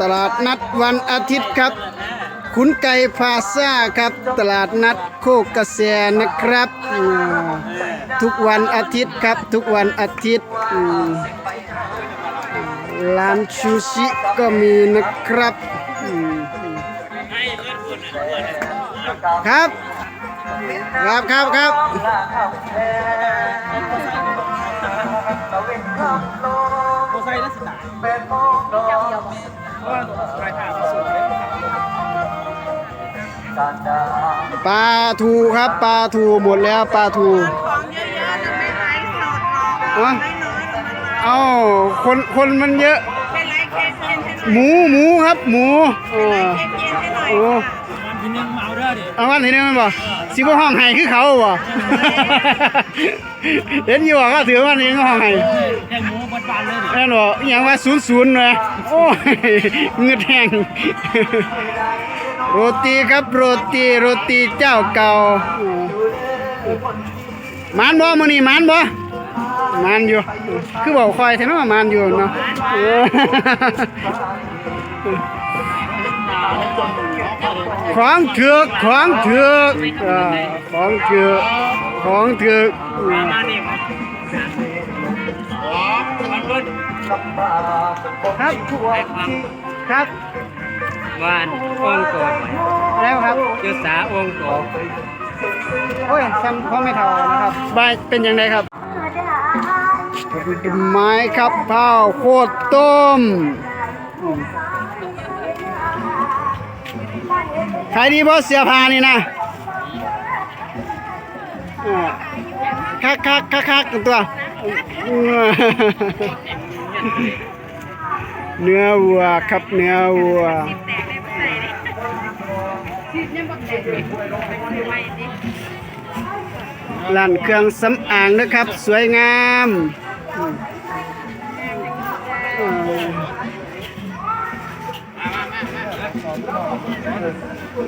ตลาดนัดวันอาทิตย์ครับ ขุนไก่พาซ่าครับ ตลาดนัดโคกกระแสนะครับ ทุกวันอาทิตย์ครับ ทุกวันอาทิตย์อืมร้านชูชิก็มีนะครับ ครับ ครับครับครับโมไซค์นักษาเพราะ ปลาทูครับปลาทูหมดแล้วปลาทูของเยอะๆจะไม่ไลฟ์สดหรอกอะไม่น้อยจะมาไลฟ์เอ้าคนคนมันเยอะเป็นไลฟ์เค้กเย็นให้หน่อยหมูหมูครับหมูเออเค้กเย็นให้หน่อยโอ้วันที่หนึ่งเมาเด้อดิเอาวันทีนี้มันบ่สิบ่ห้องไห้คือเขาบ่เห็นอยู่ว่าเขาถือวันนี้ก็ห้องไห้แค่หมู บดบานเลยดิแม่นบ่อหยังว่า00เลยโอ้ยเงืดแห้งโรตีครับโรตีโรตีเจ้าเก่ามานบ่มื้อนี้มานบ่มานอยู่ คือบอกคอยแท้เนาะหมานอยู่เนาะของเถือกของเถือกอ่าของเถือกของเถือก เบิ้ลครับครับวานองค์กบแล้วครับยุสาองค์กบโอ้ยซ้ำพ่อไม่เท่านะครับบายเป็นยังไงครับไม้ครับข้าวโคตรต้มอืมขายดีเพราะเสียพานี่นะอ่าคักคักคักคักตัวอืม เนื้อวัวครับเนื้อวัวร้านเครื่องสำอางนะครับ สวยงาม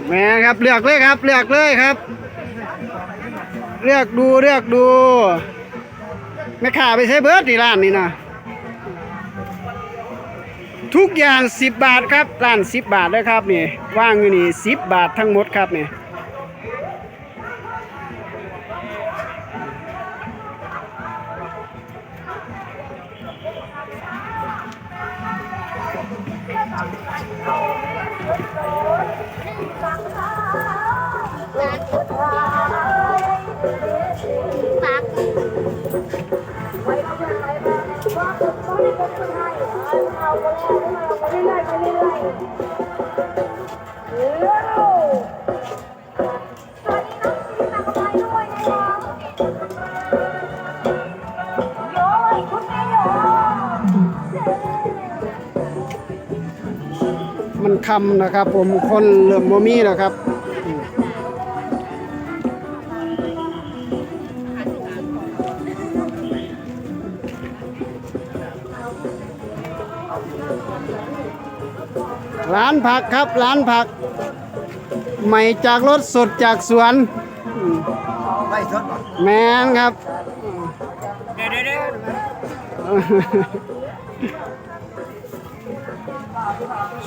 แม่ครับเลือกเลยครับเลือกเลยครับ เลือกดูเลือกดูแม่ค้าไปใช้เบิร์ดนี่ร้านนี่นะ ทุกอย่าง10บาทครับร้าน10บาทนะครับนี่ว่างอยู่นี่10บาททั้งหมดครับนี่ มันคำนะครับ ผมคนเริ่มบ่มีแล้วครับ ร้านผักครับร้านผัก ใหม่จากรถสดจากสวนอืมแมนครับเดี๋ยวเดี๋ยวเดี๋ยว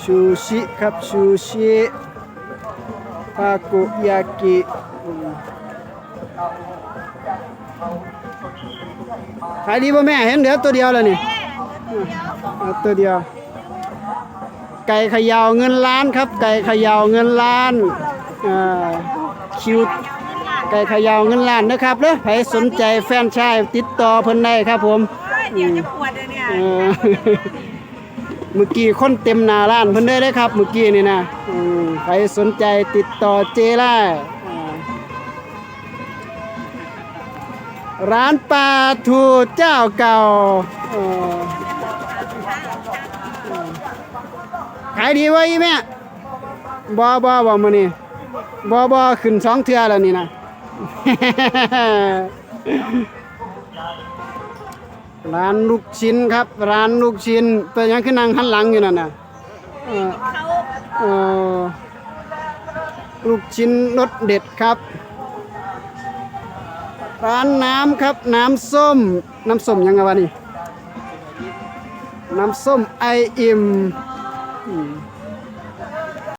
ชูชิครับชูชิทาโกยากิอืมขายดีป่ะแม่เห็นเหลือตัวเดียวแล้วนี่เอา ตัวเดียว ไก่เขยาวเงินล้านครับ ไก่เขยาวเงินล้านอ่าคิวไก่เขยาวเงินล้านนะครับเด้อใครสนใจแฟนชายติดต่อเพิ่นได้ครับผมเดี๋ยวจะปวดเลยเนี่ยเออเมื่อกี้คนเต็มหน้าร้านเพิ่นได้เลยครับเมื่อกี้นี่นะอืมใครสนใจติดต่อเจล่าอ่าร้านปลาทูเจ้าเก่าเออ ขายดีไวะอีแม่บ่บ่บ่มื้อนี้บ่บ่ขึ้นสองเทือแล้วนี่นะร้านลูกชิ้นครับ ร้านลูกชิ้นเป็นยังขึ้นนั่งหันหลังอยู่นั่นน่ะลูกชิ้นรสเด็ดครับ ร้านน้ำครับ น้ำส้ม น้ำส้มยังไงวะนี่ น้ำส้มไออิ่ม อืม